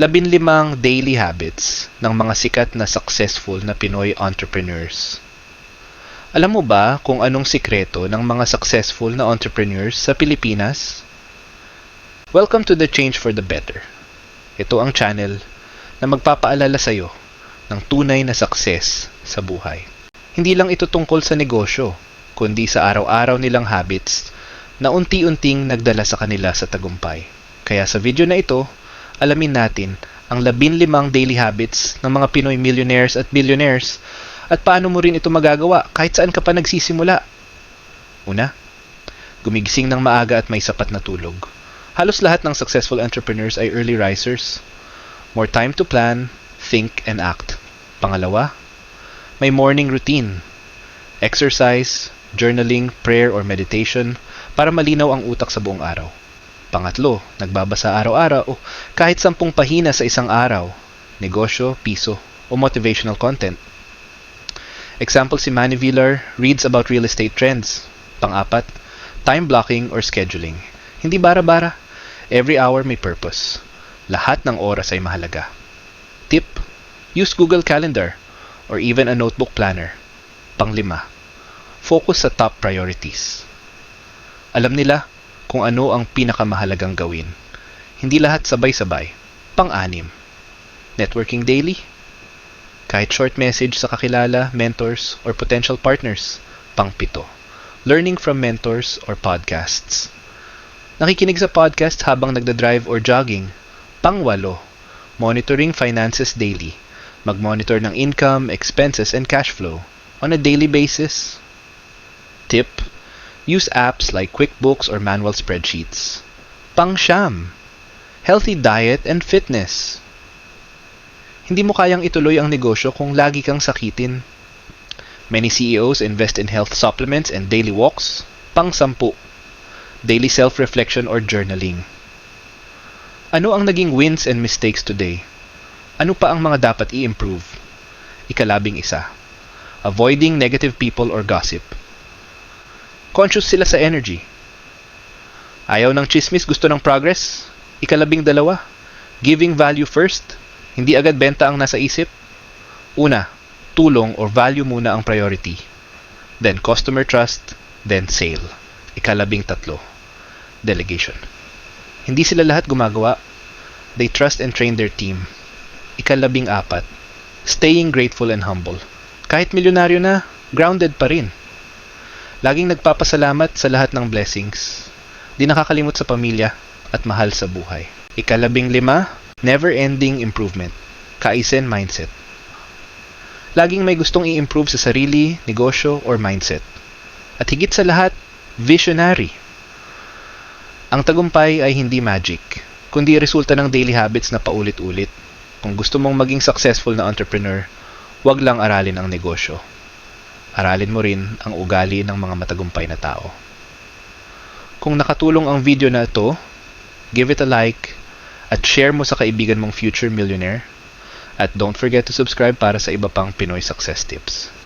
Labinlimang daily habits ng mga sikat na successful na Pinoy entrepreneurs. Alam mo ba kung anong sikreto ng mga successful na entrepreneurs sa Pilipinas? Welcome to the Change for the Better. Ito ang channel na magpapaalala sa iyo ng tunay na success sa buhay. Hindi lang ito tungkol sa negosyo, kundi sa araw-araw nilang habits na unti-unting nagdala sa kanila sa tagumpay. Kaya sa video na ito, alamin natin ang labinlimang daily habits ng mga Pinoy millionaires at billionaires at paano mo rin ito magagawa kahit saan ka pa nagsisimula. Una, gumigising ng maaga at may sapat na tulog. Halos lahat ng successful entrepreneurs ay early risers. More time to plan, think, and act. Pangalawa, may morning routine. Exercise, journaling, prayer, or meditation para malinaw ang utak sa buong araw. Pangatlo, nagbabasa araw-araw o kahit sampung pahina sa isang araw, negosyo, piso, o motivational content. Example si Manny Villar reads about real estate trends. Pang-apat, time blocking or scheduling. Hindi bara-bara. Every hour may purpose. Lahat ng oras ay mahalaga. Tip, use Google Calendar or even a notebook planner. Panglima, focus sa top priorities. Alam nila kung ano ang pinakamahalagang gawin. Hindi lahat sabay-sabay. Pang-anim. Networking daily. Kahit short message sa kakilala, mentors, or potential partners. Pang-pito. Learning from mentors or podcasts. Nakikinig sa podcast habang nagda-drive or jogging. Pang-walo. Monitoring finances daily. Mag-monitor ng income, expenses, and cash flow on a daily basis. Tip, use apps like QuickBooks or manual spreadsheets. Pang-siyam, healthy diet and fitness. Hindi mo kayang ituloy ang negosyo kung lagi kang sakitin. Many CEOs invest in health supplements and daily walks. Pang-sampu, daily self-reflection or journaling. Ano ang naging wins and mistakes today? Ano pa ang mga dapat i-improve? Ikalabing isa. Avoiding negative people or gossip. Conscious sila sa energy. Ayaw ng chismis, gusto ng progress. Ikalabing dalawa. Giving value first. Hindi agad benta ang nasa isip. Una, tulong or value muna ang priority. Then customer trust. Then sale. Ikalabing tatlo. Delegation. Hindi sila lahat gumagawa. They trust and train their team. Ikalabing apat. Staying grateful and humble. Kahit milyonaryo na, grounded pa rin. Laging nagpapasalamat sa lahat ng blessings. Di nakakalimot sa pamilya at mahal sa buhay. Ikalabing lima, never-ending improvement. Kaizen mindset. Laging may gustong i-improve sa sarili, negosyo, or mindset. At higit sa lahat, visionary. Ang tagumpay ay hindi magic, kundi resulta ng daily habits na paulit-ulit. Kung gusto mong maging successful na entrepreneur, huwag lang aralin ang negosyo aralin mo rin ang ugali ng mga matagumpay na tao. Kung nakatulong ang video na ito, give it a like at share mo sa kaibigan mong future millionaire. At don't forget to subscribe para sa iba pang Pinoy success tips.